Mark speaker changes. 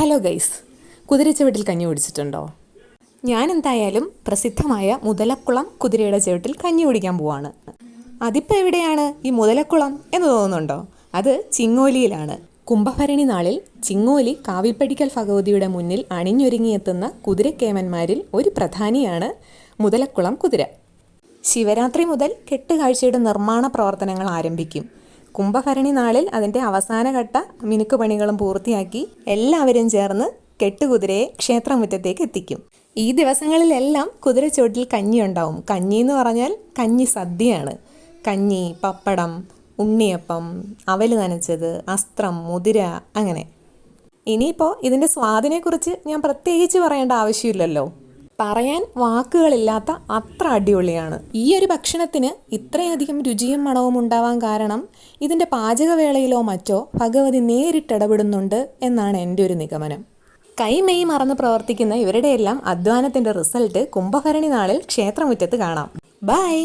Speaker 1: Hello guys കുതിരച്ചവട്ടിൽ കഞ്ഞി കുടിച്ചിട്ടുണ്ടോ? ഞാൻ എന്തായാലും പ്രസിദ്ധമായ മുതലക്കുളം കുതിരയുടെ ചവിട്ടിൽ കഞ്ഞി കുടിക്കാൻ പോവാണ്. അതിപ്പോൾ എവിടെയാണ് ഈ മുതലക്കുളം എന്ന് തോന്നുന്നുണ്ടോ? അത് ചിങ്ങോലിയിലാണ്. കുംഭഭരണി നാളിൽ ചിങ്ങോലി കാവിപ്പടിക്കൽ ഭഗവതിയുടെ മുന്നിൽ അണിഞ്ഞൊരുങ്ങിയെത്തുന്ന കുതിരക്കേമന്മാരിൽ ഒരു പ്രധാനിയാണ് മുതലക്കുളം കുതിര. ശിവരാത്രി മുതൽ കെട്ടുകാഴ്ചയുടെ നിർമ്മാണ പ്രവർത്തനങ്ങൾ ആരംഭിക്കും. കുംഭഭരണി നാളിൽ അതിന്റെ അവസാനഘട്ട മിനുക്കുപണികളും പൂർത്തിയാക്കി എല്ലാവരും ചേർന്ന് കെട്ടുകുതിരയെ ക്ഷേത്രമുറ്റത്തേക്ക് എത്തിക്കും. ഈ ദിവസങ്ങളിലെല്ലാം കുതിരച്ചുവട്ടിൽ കഞ്ഞി ഉണ്ടാവും കഞ്ഞി എന്ന് പറഞ്ഞാൽ കഞ്ഞി സദ്യയാണ്. കഞ്ഞി പപ്പടം ഉണ്ണിയപ്പം അവൽ നനച്ചത് അസ്ത്രം മുതിര അങ്ങനെ. ഇനിയിപ്പോൾ ഇതിന്റെ സ്വാദിനെക്കുറിച്ച് ഞാൻ പ്രത്യേകിച്ച് പറയേണ്ട ആവശ്യമില്ലല്ലോ. പറയാൻ വാക്കുകളില്ലാത്ത അത്ര അടിപൊളിയാണ്. ഈ ഒരു ഭക്ഷണത്തിന് ഇത്രയധികം രുചിയും മണവും ഉണ്ടാവാൻ കാരണം ഇതിന്റെ പാചകവേളയിലോ മറ്റോ ഭഗവതി നേരിട്ടിടപെടുന്നുണ്ട് എന്നാണ് എന്റെ ഒരു നിഗമനം. കൈമെയ് മറന്ന് പ്രവർത്തിക്കുന്ന ഇവരുടെയെല്ലാം അധ്വാനത്തിന്റെ റിസൾട്ട് കുംഭഭരണി നാളിൽ ക്ഷേത്രമുറ്റത്ത് കാണാം. ബൈ!